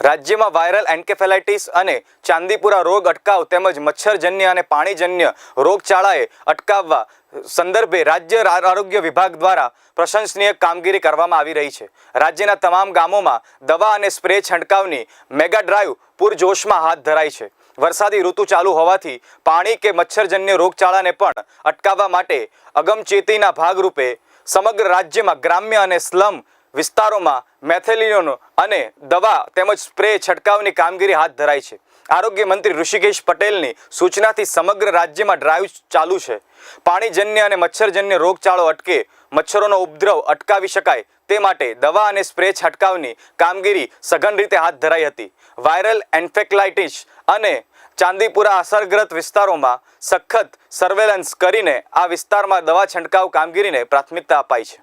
રાજ્યમાં વાયરલ એન્કેફેલાઇટિસ અને ચાંદીપુરા રોગ અટકાવ તેમજ મચ્છરજન્ય અને પાણીજન્ય રોગચાળાએ અટકાવવા સંદર્ભે રાજ્ય આરોગ્ય વિભાગ દ્વારા પ્રશંસનીય કામગીરી કરવામાં આવી રહી છે. રાજ્યના તમામ ગામોમાં દવા અને સ્પ્રે છંટકાવની મેગા ડ્રાઈવ પૂરજોશમાં હાથ ધરાઈ છે. વરસાદી ઋતુ ચાલુ હોવાથી પાણી કે મચ્છરજન્ય રોગચાળાને પણ અટકાવવા માટે અગમચેતીના ભાગરૂપે સમગ્ર રાજ્યમાં ગ્રામ્ય અને સ્લમ વિસ્તારોમાં મેથેલિનોનો અને દવા તેમજ સ્પ્રે છંટકાવની કામગીરી હાથ ધરાઈ છે. આરોગ્ય મંત્રી ઋષિકેશ પટેલની સૂચનાથી સમગ્ર રાજ્યમાં ડ્રાઈવ ચાલુ છે. પાણીજન્ય અને મચ્છરજન્ય રોગચાળો અટકે, મચ્છરોનો ઉપદ્રવ અટકાવી શકાય તે માટે દવા અને સ્પ્રે છંટકાવની કામગીરી સઘન રીતે હાથ ધરાઈ હતી. વાયરલ એન્ફેક્લાઇટિસ અને ચાંદીપુરા અસરગ્રસ્ત વિસ્તારોમાં સખત સર્વેલન્સ કરીને આ વિસ્તારમાં દવા છંટકાવ કામગીરીને પ્રાથમિકતા અપાઈ છે.